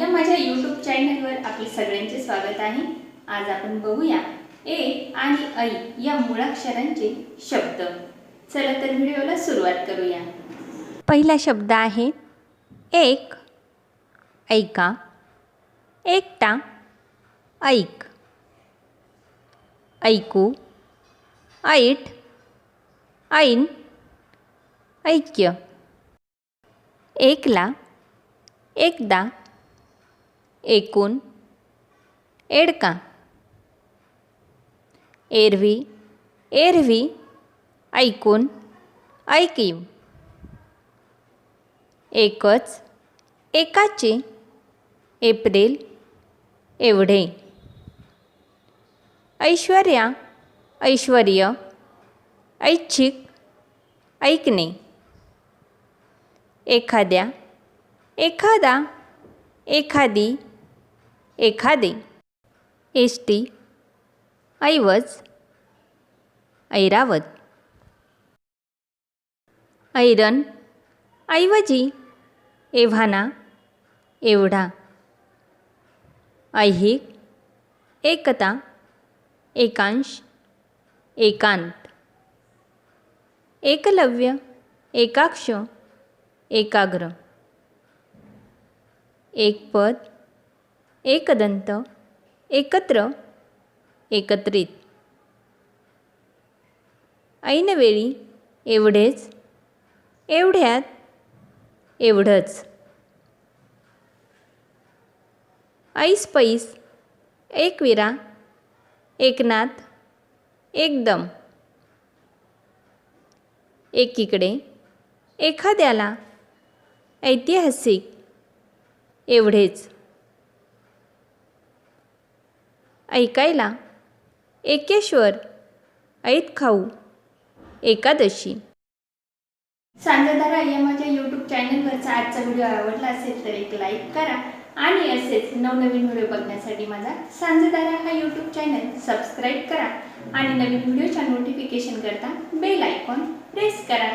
आपल्या माझ्या यूट्यूब चॅनलवर आपले सगळ्यांचे स्वागत आहे. आज आपण बघूया ए आणि ऐ या मुळाक्षरांचे शब्द. चला तर व्हिडिओला सुरुवात करूया. पहिला शब्द आहे एक ऐका. एकटा ऐक. ऐकू ऐट ऐन ऐक्य. एकला एकदा एकूण एडका. एरवी एरवी ऐकून ऐकीव. एकच एकाचे. एप्रिल एवढे. ऐश्वर्या ऐश्वर्य ऐच्छिक ऐकणे. एखाद्या एखादा एखादी एखादे. एष्टी. ऐवज. ऐरावत. ऐरन. ऐवजी. एव्हाना. एवढा. ऐहिक. एकता. एकांश. एकांत. एकलव्य. एकाक्ष. एकाग्र. एकपद एकदंत एकत्र एकत्रित. ऐनवेळी एवढेच एवढ्यात एवढंच. ऐस पैस एकविरा एकनाथ एकदम एकीकडे एखाद्याला ऐतिहासिक एवढेच. ऐकायला. एकेश्वर ऐत खाऊ. एकादशी. सांगतारा या माझ्या यूट्यूब चॅनलवरचा आजचा व्हिडिओ आवडला असेल तर एक लाईक करा आणि असेच नवनवीन व्हिडिओ बघण्यासाठी माझा सांजदारा हा यूट्यूब चॅनल सबस्क्राईब करा आणि नवीन व्हिडिओच्या नोटिफिकेशन करता बेल आयकॉन प्रेस करा.